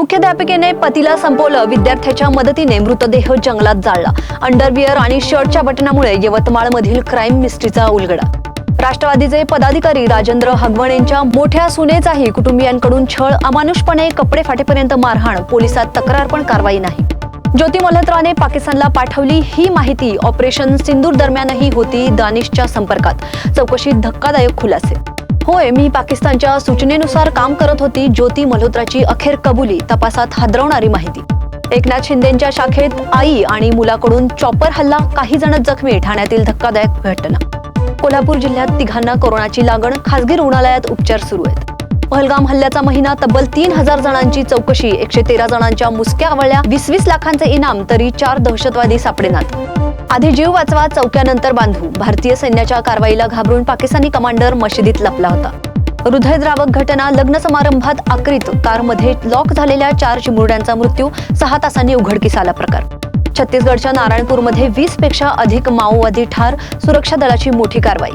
मुख्याध्यापिकेने पतीला संपवलं विद्यार्थ्याच्या मदतीने मृतदेह जंगलात जाळला. अंडरविअर आणि शर्टच्या बटनामुळे यवतमाळमधील क्राईम मिस्ट्रीचा उलगडा. राष्ट्रवादीचे पदाधिकारी राजेंद्र हगवण यांच्या मोठ्या सुनेचाही कुटुंबियांकडून छळ अमानुषपणे कपडे फाटेपर्यंत मारहाण पोलिसात तक्रार पण कारवाई नाही. ज्योती मल्होत्राने पाकिस्तानला पाठवली ही माहिती ऑपरेशन सिंदूर दरम्यानही होती दानिशच्या संपर्कात. चौकशीत धक्कादायक खुलासे. होय मी पाकिस्तानच्या सूचनेनुसार काम करत होती ज्योती मल्होत्राची अखेर कबुली तपासात हादरवणारी माहिती. एकनाथ शिंदेच्या शाखेत आई आणि मुलाकडून चॉपर हल्ला काही जण जखमी ठाण्यातील धक्कादायक घटना. कोल्हापूर जिल्ह्यात तिघांना कोरोनाची लागण खासगी रुग्णालयात उपचार सुरू आहेत. पहलगाम हल्ल्याचा महिना तब्बल तीन हजार जणांची चौकशी एकशे तेरा जणांच्या मुसक्या आवळल्या वीस वीस लाखांचे इनाम तरी चार दहशतवादी सापडेनात. आधी जीव वाचवा चौक्यानंतर बांधू. भारतीय सैन्याच्या कारवाईला घाबरून पाकिस्तानी कमांडर मशिदीत लपला होता. हृदयद्रावक घटना लग्न समारंभात आक्रीत कारमध्ये लॉक झालेल्या चार चिमुरड्यांचा मृत्यू सहा तासांनी उघडकीस आला प्रकार. छत्तीसगडच्या नारायणपूरमध्ये वीसपेक्षा अधिक माओवादी ठार सुरक्षा दलाची मोठी कारवाई.